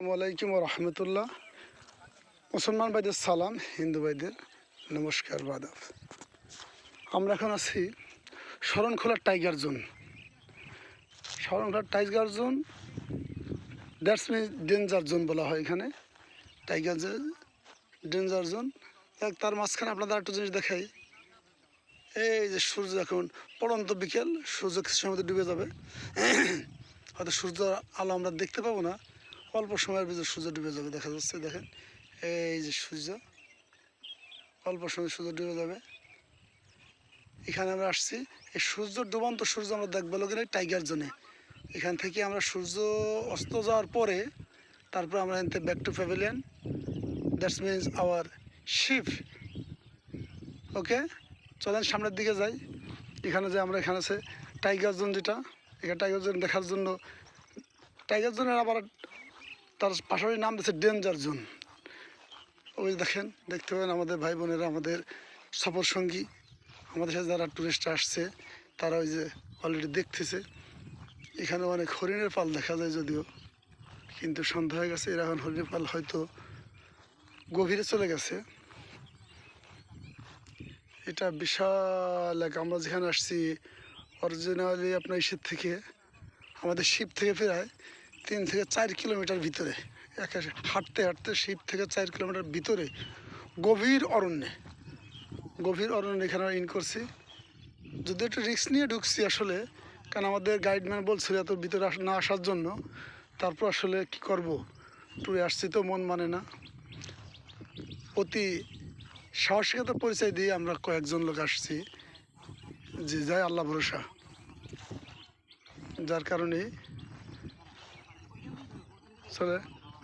আসসালামাইকুম রহমতুল্লাহ মুসলমান ভাইদের সালাম, হিন্দু ভাইদের নমস্কার, বাদাব। আমরা এখন আছি শরণখোলার tiger zone. শরণখোলার tiger zone, that's mean danger zone বলা হয় এখানে। Tiger danger zone. দেখ তার মাঝখানে আপনাদের একটা জিনিস দেখাই। এই যে সূর্য এখন, পড়ন্ত বিকেল, সূর্য কিছু সময় ডুবে যাবে। হয়তো সূর্য আলো আমরা দেখতে পাবো না। অল্প সময়ের ভিতরে সূর্য ডুবে যাবে, দেখা যাচ্ছে, দেখেন। এই যে সূর্য, অল্প সময় সূর্য ডুবে যাবে। এখানে আমরা আসছি, এই সূর্য, ডুবন্ত সূর্য আমরা দেখব লোকের টাইগার জোনে। এখান থেকে আমরা সূর্য অস্ত যাওয়ার পরে, তারপর আমরা এনতে back to pavilion that's means our ship okay চলেন সামনের দিকে যাই। এখানে যে আমরা এখানে আছে টাইগার জোন যেটা, এখানে টাইগার জোন দেখার জন্য টাইগার জোনের আবার তার পাশাপাশি নাম দিচ্ছে ডেঞ্জার জোন ওই দেখেন, দেখতে পাবেন আমাদের ভাই বোনেরা, আমাদের সফর সঙ্গী। আমাদের সাথে যারা টুরিস্ট আসছে, তারা ওই যে অলরেডি দেখতেছে। এখানে অনেক হরিণের পাল দেখা যায় যদিও, কিন্তু সন্ধ্যা হয়ে গেছে, এরা এখন হরিণের পাল হয়তো গভীরে চলে গেছে। এটা বিশাল এক, আমরা যেখানে আসছি অরিজিনালি আপনার ইসের থেকে, আমাদের শিপ থেকে প্রায় তিন থেকে চার কিলোমিটার ভিতরে, একে হাঁটতে হাঁটতে শিপ থেকে চার কিলোমিটার ভিতরে গভীর অরণ্যে গভীর অরণ্যে এখানে ইন করছি। যদি একটু রিস্ক নিয়ে ঢুকছি আসলে, কারণ আমাদের গাইডম্যান বলছিল এত ভিতরে না আসার জন্য। তারপর আসলে কি করব? ট্যুরে আসছি তো মন মানে না। অতি সাহসিকতার পরিচয় দিয়ে আমরা কয়েকজন লোক আসছি। যে যায় আল্লাহ ভরসা। যার কারণে চলে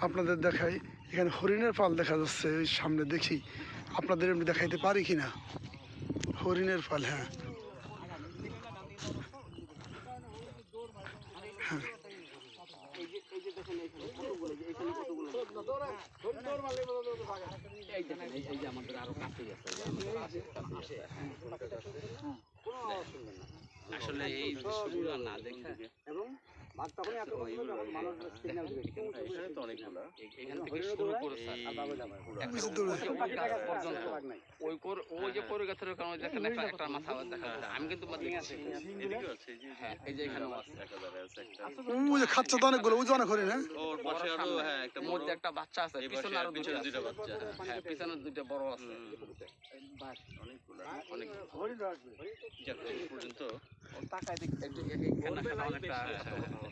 আপনাদের দেখাই। এখানে হরিণের পাল দেখা যাচ্ছে ওই সামনে দেখি। আপনাদের এমনি দেখাইতে পারি কি না হরিণের পাল হ্যাঁ। হ্যাঁ এই দেখেন, এই- এই এখান থেকে শুরু করে একটা ওই যে ওই গাছ পর্যন্ত, ওই কোর- ওই যে কোরে গাছের কারণে দেখেন একটা একটা মাথা দেখা আমি কিন্তু মাত্র দেখছি। হ্যাঁ, এই যে এখানেও আছে। ওই যে খাচ্ছে তো অনেকগুলো ওই যে অনেক হরিণ হ্যাঁ? ওর পাশে আরও হ্যাঁ একটা মধ্যে একটা বাচ্চা আছে পিছনে আরও পিছনে দুটো বাচ্চা হ্যাঁ। হ্যাঁ পিছনে বড় আছে। অনেকগুলো অনেক পর্যন্ত একটু এখানে একটা অনেকটা আপনার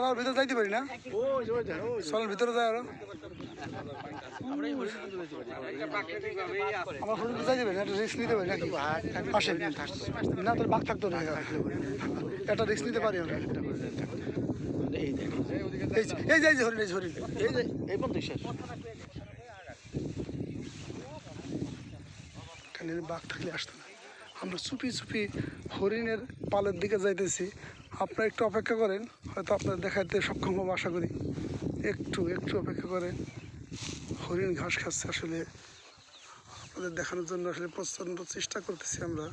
আর ভিতরে যাইতে পারি না চলেন ভিতরে যাই আরও আমার হরিণ যাইতে পারি না একটা রিস্ক নিতে পারি নাকি আসেন না তোর বাঘ থাকতো না একটা রিস্ক নিতে পারি আমরা এই যে- এই যে হরিণ এই হরিণ এই যে এই পর্যন্ত শেষ এখানে বাঘ থাকলে আসতো না আমরা চুপি চুপি হরিণের পালের দিকে যাইতেছি। আপনারা একটু অপেক্ষা করেন, হয়তো আপনার দেখাতে সক্ষম হব, আশা করি। একটু একটু অপেক্ষা করেন। হরিণ ঘাস খাচ্ছে আসলে। আপনাদের দেখানোর জন্য আসলে প্রচণ্ড চেষ্টা করতেছি আমরা।